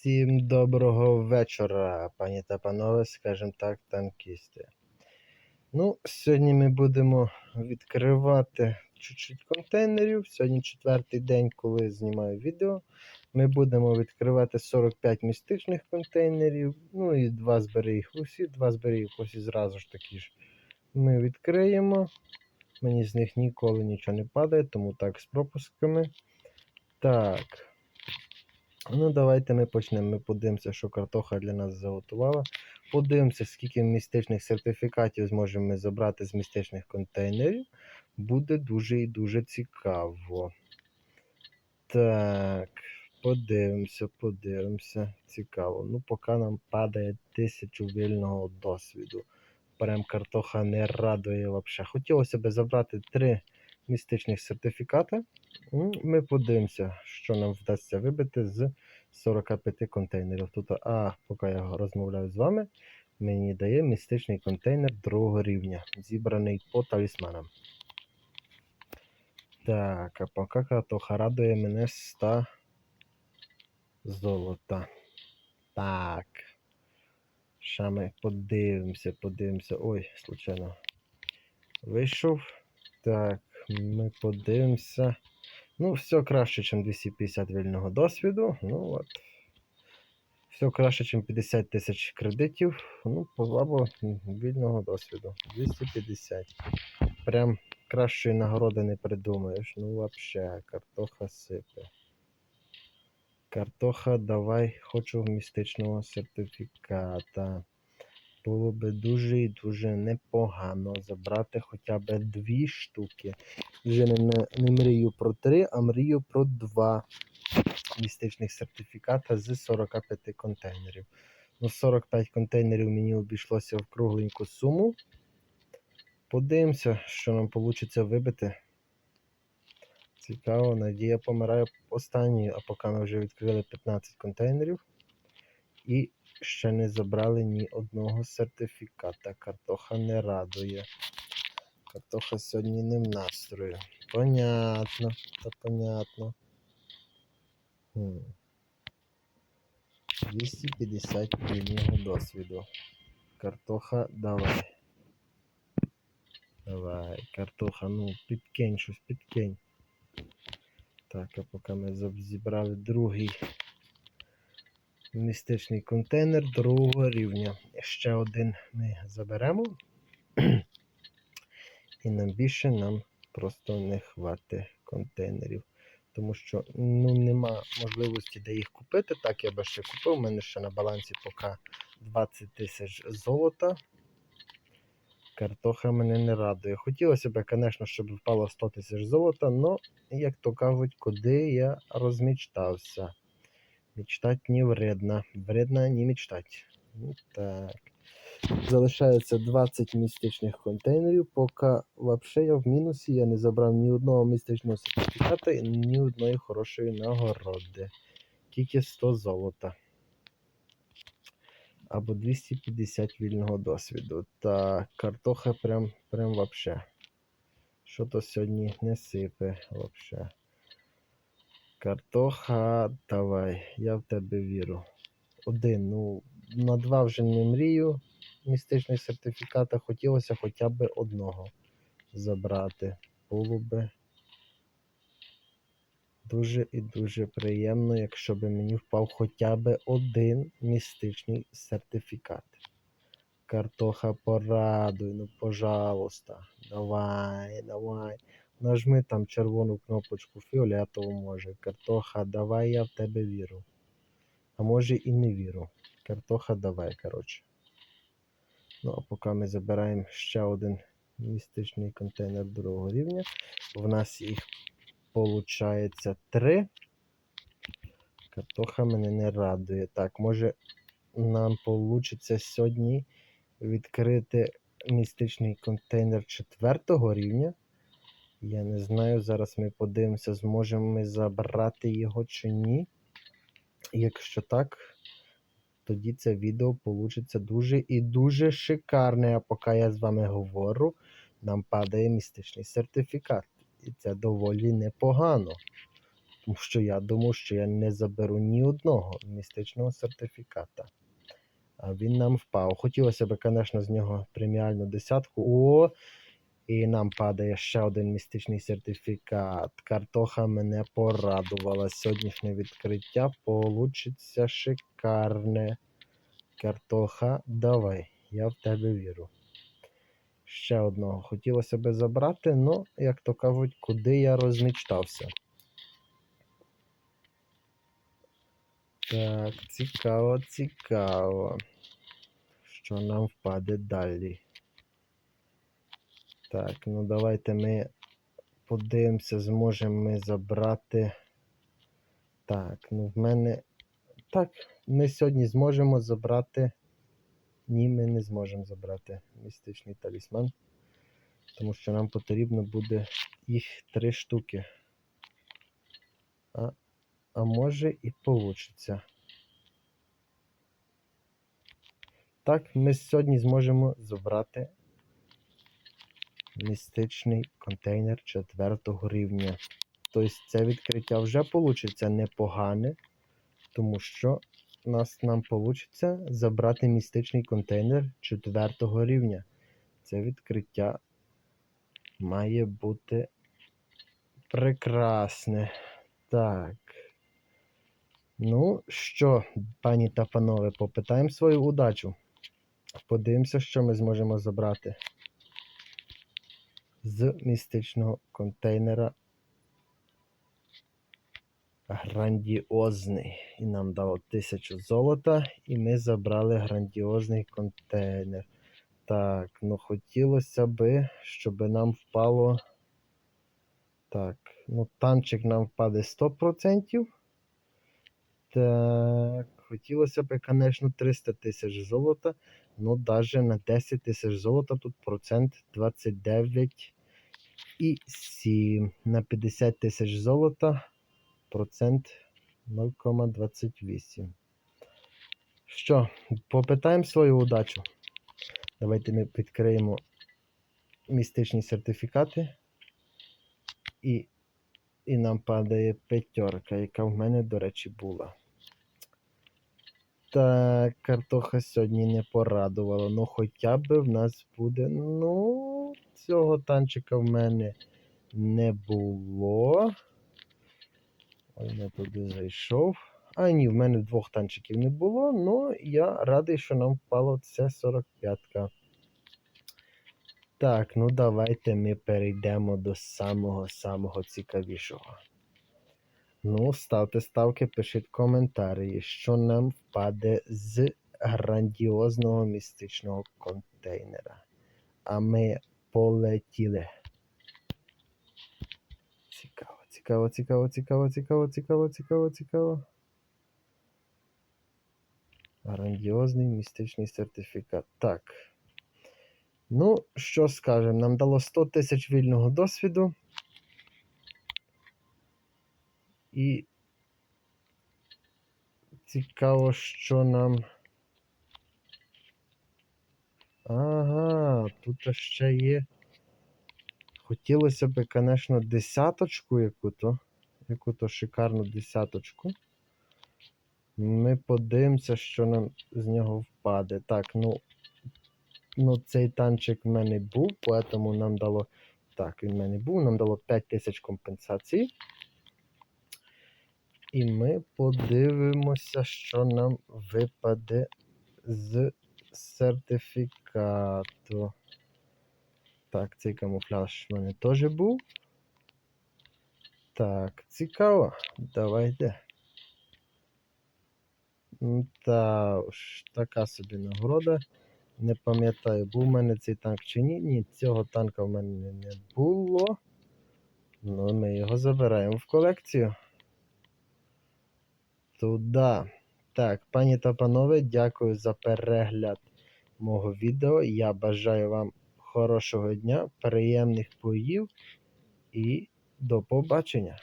Всім доброго вечора, пані та панове, скажімо так, танкісти. Ну, сьогодні ми будемо відкривати чуть-чуть контейнерів. Сьогодні четвертий день, коли знімаю відео. Ми будемо відкривати 45 містичних контейнерів. Ну і два зберіг усі, два зберіг усі зразу ж такі ж. Ми відкриємо. Мені з них ніколи нічого не падає, тому так з пропусками. Так. Ну, давайте ми почнемо. Ми подивимося, що картоха для нас заготувала. Подивимося, скільки містичних сертифікатів зможемо ми забрати з містичних контейнерів. Буде дуже і дуже цікаво. Так, подивимося, подивимося. Цікаво. Ну, поки нам падає тисячу вільного досвіду. Прям картоха не радує взагалі. Хотілося б забрати три містичних сертифікати. Ну, Ми подивимося, що нам вдасться вибити з 45 контейнерів. Тут, а поки я розмовляю з вами, мені дає містичний контейнер другого рівня, зібраний по талісманам. Так, а поки картоха радує мене 100 золота. Так. Ще ми подивимося, подивимося. Ой, случайно. Вийшов. Так, ми подивимося. Ну, все краще, ніж 250 вільного досвіду. Ну от. Все краще, ніж 50 тисяч кредитів. Ну, або вільного досвіду. 250. Прям кращої нагороди не придумаєш. Ну, вообще, картоха сипе. Картоха, давай, хочу містичного сертифіката. Було би дуже і дуже непогано забрати хоча б дві штуки. Вже не, не, мрію про три, а мрію про два містичних сертифіката з 45 контейнерів. Ну, 45 контейнерів мені обійшлося в кругленьку суму. Подивимося, що нам вийде вибити. Цікаво, надія помирає останньою, а поки ми вже відкрили 15 контейнерів. І ще не забрали ні одного сертифіката. Картоха не радує. Картоха сьогодні не в настрої. Понятно, та понятно. Хм. 250 вільного досвіду. Картоха, давай. Давай, картоха, ну, підкинь щось, підкинь. Так, а поки ми зібрали другий містичний контейнер другого рівня. Ще один ми заберемо. І нам більше нам просто не хватить контейнерів. Тому що ну, нема можливості де їх купити. Так, я би ще купив. У мене ще на балансі поки 20 тисяч золота. Картоха мене не радує. Хотілося б, звісно, щоб впало 100 тисяч золота, але, як то кажуть, куди я розмічтався. Мечтать не вредно. Вредно не мечтать. Так. Залишається 20 містичних контейнерів. Поки взагалі я в мінусі, я не забрав ні одного містичного сертифіката і ні одної хорошої нагороди. Тільки 100 золота. Або 250 вільного досвіду. Та картоха прям, прям вообще. Що то сьогодні не сипе вообще. Картоха, давай, я в тебе віру. Один, ну, на два вже не мрію містичних сертифіката. Хотілося хоча б одного забрати. Було би дуже і дуже приємно, якщо б мені впав хоча б один містичний сертифікат. Картоха, порадуй, ну пожалуйста. Давай, давай. Нажми там червону кнопочку фіолетову може. Картоха, давай, я в тебе вірю. А може і не вірю. Картоха, давай, коротше. Ну, а поки ми забираємо ще один містичний контейнер другого рівня. В нас їх виходить три. Картоха мене не радує. Так, може нам вийде сьогодні відкрити містичний контейнер четвертого рівня. Я не знаю, зараз ми подивимося, зможемо ми забрати його чи ні. Якщо так, тоді це відео вийде дуже і дуже шикарне. А поки я з вами говорю, нам падає містичний сертифікат. І це доволі непогано. Тому що я думав, що я не заберу ні одного містичного сертифіката. А він нам впав. Хотілося б, звісно, з нього преміальну десятку. О! І нам падає ще один містичний сертифікат. Картоха мене порадувала. Сьогоднішнє відкриття получиться шикарне. Картоха, давай, я в тебе вірю. Ще одного хотілося би забрати, але, як то кажуть, куди я розмічтався. Так, цікаво, цікаво. Що нам впаде далі? Так, ну давайте ми подивимося, зможемо ми забрати. Так, ну в мене. Так, ми сьогодні зможемо забрати. Ні, ми не зможемо забрати містичний талісман. Тому що нам потрібно буде їх три штуки. А, а може і получиться. Так, ми сьогодні зможемо забрати містичний контейнер четвертого рівня. Тобто це відкриття вже вийде непогане, тому що нас нам вийде забрати містичний контейнер четвертого рівня. Це відкриття має бути прекрасне. Так. Ну що, пані та панове, попитаємо свою удачу. Подивимося, що ми зможемо забрати з містичного контейнера. Грандіозний. І нам дало 1000 золота, і ми забрали грандіозний контейнер. Так, ну хотілося би, щоб нам впало. Так, ну танчик нам впаде 100%. Так, хотілося б, звісно, 300 тисяч золота. Ну, навіть на 10 тисяч золота тут процент 29 і 7. На 50 тисяч золота процент 0,28. Що, попитаємо свою удачу. Давайте ми відкриємо містичні сертифікати. І, і нам падає п'ятерка, яка в мене, до речі, була. Так, картоха сьогодні не порадувала. Ну, хоча б в нас буде. Ну, цього танчика в мене не було. Ой, я туди зайшов. А ні, в мене двох танчиків не було, але я радий, що нам впало це 45-ка. Так, ну давайте ми перейдемо до самого-самого цікавішого. Ну, ставте ставки, пишіть коментарі, що нам впаде з грандіозного містичного контейнера. А ми полетіли. Цікаво, цікаво, цікаво, цікаво, цікаво, цікаво, цікаво, цікаво. Грандіозний містичний сертифікат. Так. Ну, що скажемо, нам дало 100 тисяч вільного досвіду. І цікаво, що нам. Ага, тут ще є. Хотілося б, звісно, десяточку яку-то. Яку-то шикарну десяточку. Ми подивимося, що нам з нього впаде. Так, ну. Ну, цей танчик в мене був, тому нам дало. Так, він в мене був, нам дало 5 тисяч компенсацій. І ми подивимося, що нам випаде з сертифікату. Так, цей камуфляж в мене теж був. Так, цікаво. Давайте. Та уж, така собі нагорода. Не пам'ятаю, був в мене цей танк чи ні. Ні, цього танка в мене не було. Ну, ми його забираємо в колекцію. Туда. Так, пані та панове, дякую за перегляд мого відео. Я бажаю вам хорошого дня, приємних поїв і до побачення!